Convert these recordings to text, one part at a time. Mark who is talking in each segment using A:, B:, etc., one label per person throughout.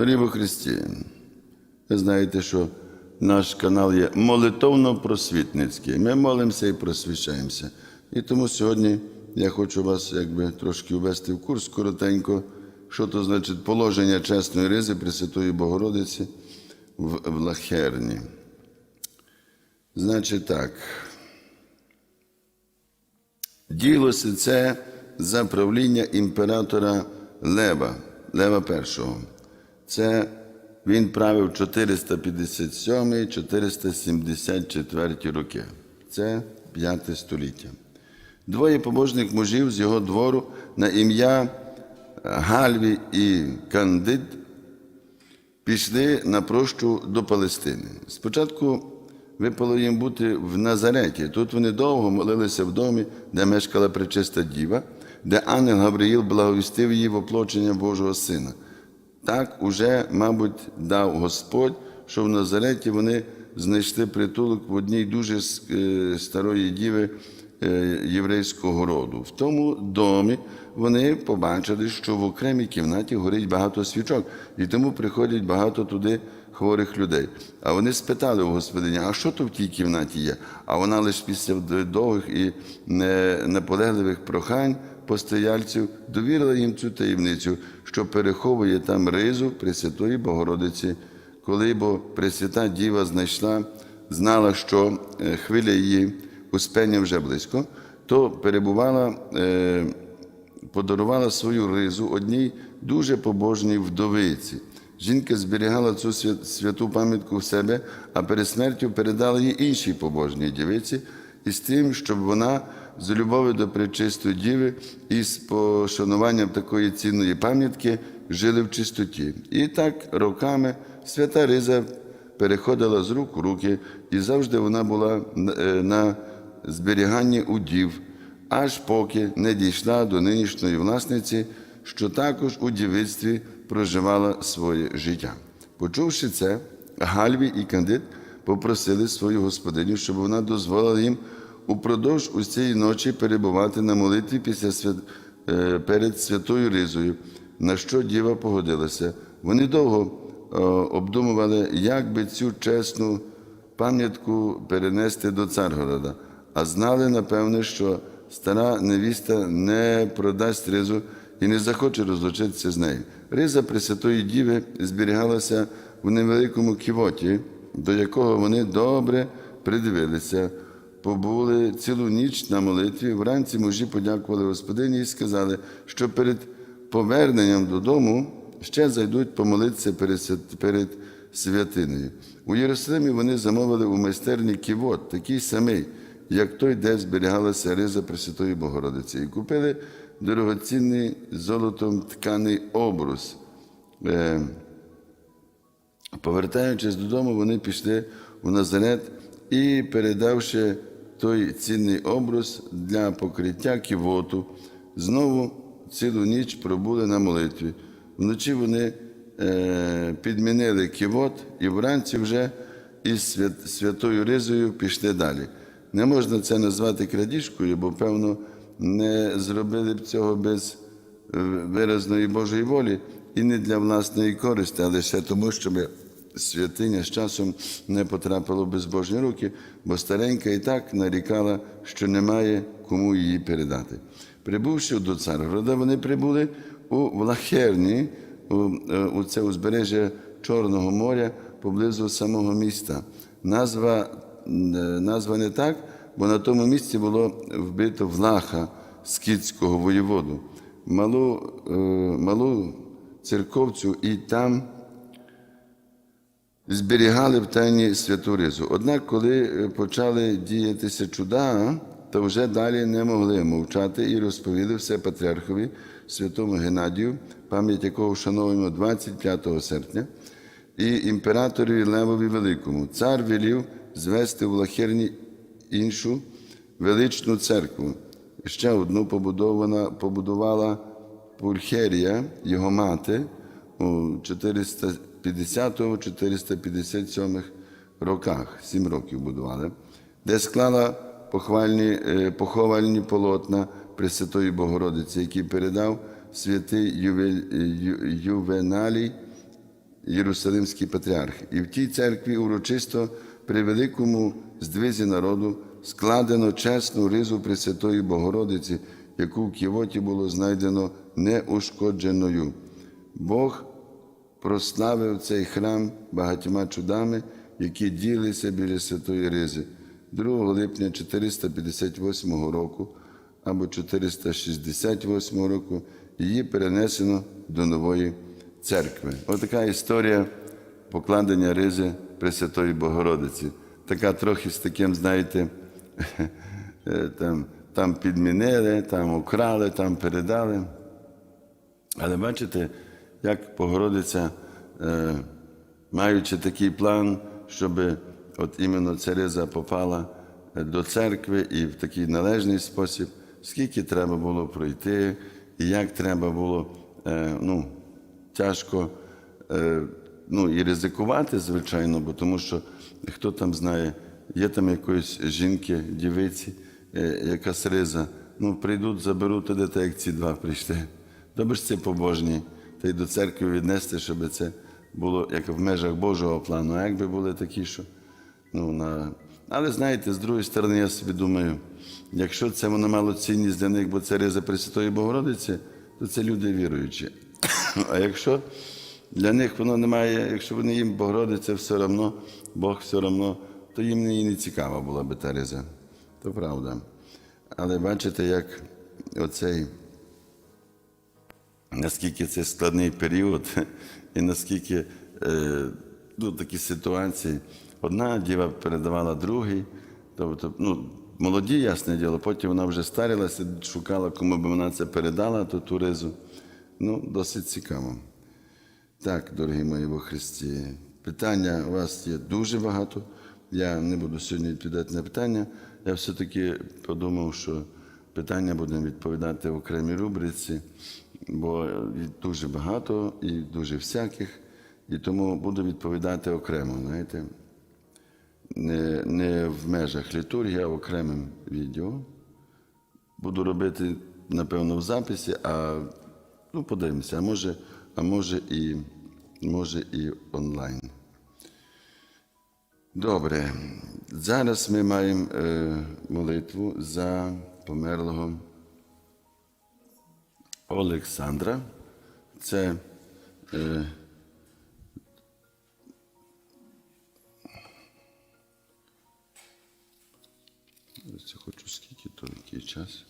A: Дорогі во Христі, ви знаєте, що наш канал є молитовно-просвітницький. Ми молимося і просвіщаємося. І тому сьогодні я хочу вас якби трошки ввести в курс коротенько, що то значить положення чесної ризи Пресвятої Богородиці в Лахерні. Значить так. Ділося це за правління імператора Лева, Лева І. Це він правив 457-474 роки. Це 5 століття. Двоє побожних мужів з його двору на ім'я Гальві і Кандид пішли на прощу до Палестини. Спочатку випало їм бути в Назареті. Тут вони довго молилися в домі, де мешкала пречиста діва, де ангел Гавриїл благовістив її в оплочення Божого Сина. Так уже, мабуть, дав Господь, що в Назареті вони знайшли притулок в одній дуже е, старої діви е, єврейського роду. В тому домі вони побачили, що в окремій кімнаті горить багато свічок, і тому приходять багато туди хворих людей. А вони спитали у господині, а що то в тій кімнаті є? А вона лише після довгих і наполегливих прохань постояльців довірила їм цю таємницю, що переховує там ризу Пресвятої Богородиці. Коли бо Пресвята Діва знайшла, знала, що е, хвиля її успення вже близько, то перебувала, е, подарувала свою ризу одній дуже побожній вдовиці. Жінка зберігала цю святу пам'ятку в себе, а перед смертю передала її іншій побожній дівиці, і з тим, щоб вона з любов'ю до пречистої діви і з пошануванням такої цінної пам'ятки жили в чистоті. І так роками свята Риза переходила з рук у руки, і завжди вона була е, на зберіганні у дів, аж поки не дійшла до нинішньої власниці, що також у дівицтві проживала своє життя. Почувши це, Гальві і Кандид попросили свою господиню, щоб вона дозволила їм упродовж усієї ночі перебувати на молитві після свят... е, перед святою Ризою, на що діва погодилася. Вони довго е, обдумували, як би цю чесну пам'ятку перенести до Царгорода, а знали, напевне, що стара невіста не продасть ризу і не захоче розлучитися з нею. Риза Пресвятої Діви зберігалася в невеликому ківоті, до якого вони добре придивилися. Побули цілу ніч на молитві. Вранці мужі подякували Господині і сказали, що перед поверненням додому ще зайдуть помолитися перед, святиною. У Єрусалимі вони замовили у майстерні ківот, такий самий, як той, де зберігалася риза Пресвятої Богородиці, і купили дорогоцінний золотом тканий обрус. Е, Повертаючись додому, вони пішли в Назарет і, передавши той цінний образ для покриття ківоту, знову цілу ніч пробули на молитві. Вночі вони е, підмінили ківот і вранці вже із свят, святою ризою пішли далі. Не можна це назвати крадіжкою, бо, певно, не зробили б цього без е, виразної Божої волі і не для власної користі, а лише тому, щоб святиня з часом не потрапила в безбожні руки, бо старенька і так нарікала, що немає кому її передати. Прибувши до Царгорода, вони прибули у Влахерні, у, е, у це узбережжя Чорного моря поблизу самого міста. Назва, е, назва не так, бо на тому місці було вбито Влаха скітського воєводу, малу, е, малу церковцю, і там зберігали в тайні святу ризу. Однак, коли е, почали діятися чуда, то вже далі не могли мовчати і розповіли все патріархові святому Геннадію, пам'ять якого вшановуємо 25 серпня, і імператорові Левові Великому. Цар велів звести в Лахерні іншу величну церкву. Ще одну побудована, побудувала Пульхерія, його мати, у 450-457 роках, сім років будували, де склала похвальні, е, поховальні полотна Пресвятої Богородиці, які передав святий Юве- Ю- Ювеналій Єрусалимський патріарх. І в тій церкві урочисто при великому здвизі народу складено чесну ризу Пресвятої Богородиці, яку в Ківоті було знайдено неушкодженою. Бог прославив цей храм багатьма чудами, які ділися біля Святої Ризи. 2 липня 458 року або 468 року її перенесено до нової церкви. Отака історія покладення ризи Пресвятої Богородиці. Така трохи з таким, знаєте, там, там підмінили, там украли, там передали. Але бачите, як Богородиця, е, маючи такий план, щоб от іменно ця риза попала е, до церкви і в такий належний спосіб, скільки треба було пройти, і як треба було е, ну, тяжко ну, і ризикувати, звичайно, бо тому що хто там знає, є там якоїсь жінки, дівиці, е, якась риза, ну прийдуть, заберуть туди, так як ці два прийшли. Добре ж це побожні, та й до церкви віднести, щоб це було як в межах Божого плану. А якби були такі, що. Ну, на... Але знаєте, з другої сторони, я собі думаю, якщо це воно мало цінність для них, бо це риза Пресвятої Богородиці, то це люди віруючі. А якщо для них воно немає, якщо вони їм Богородиця все одно, Бог все одно, то їм і не цікава була би та риза. То правда. Але бачите, як оцей наскільки це складний період, і наскільки е, ну, такі ситуації. Одна діва передавала другій, тобто, ну, молоді, ясне діло, потім вона вже старилася, шукала, кому би вона це передала, ту ту ризу. Ну, досить цікаво. Так, дорогі мої во Христі, питання у вас є дуже багато. Я не буду сьогодні відповідати на питання. Я все-таки подумав, що питання будемо відповідати в окремій рубриці, бо дуже багато і дуже всяких, і тому буду відповідати окремо, знаєте, не, не в межах літургії, а окремим відео. Буду робити, напевно, в записі, а ну, подивимося, а може, а може і, може і онлайн. Добре. Зараз ми маємо е, молитву за померлого Олександра. Це е, Це хочу скільки то який час.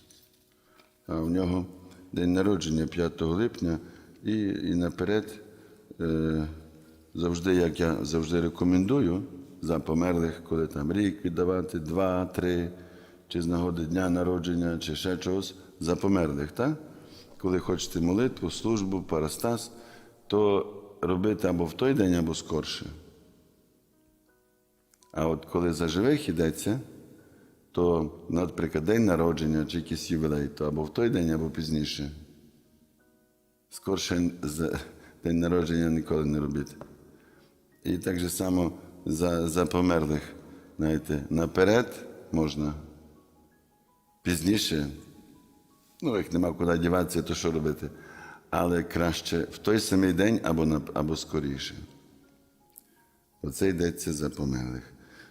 A: А в нього день народження 5 липня і, і наперед е, завжди, як я завжди рекомендую за померлих, коли там рік віддавати, два, три, чи з нагоди дня народження, чи ще чогось за померлих, так? Коли хочете молитву, службу, парастас, то робити або в той день, або скорше. А от коли за живих йдеться, то, наприклад, день народження чи якийсь ювілей, то або в той день, або пізніше. Скорше за день народження ніколи не робити. І так же само за, за померлих, знаєте, наперед можна. Пізніше, ну, як нема куди діватися, то що робити? Але краще в той самий день або, на, або скоріше. Оце йдеться за померлих.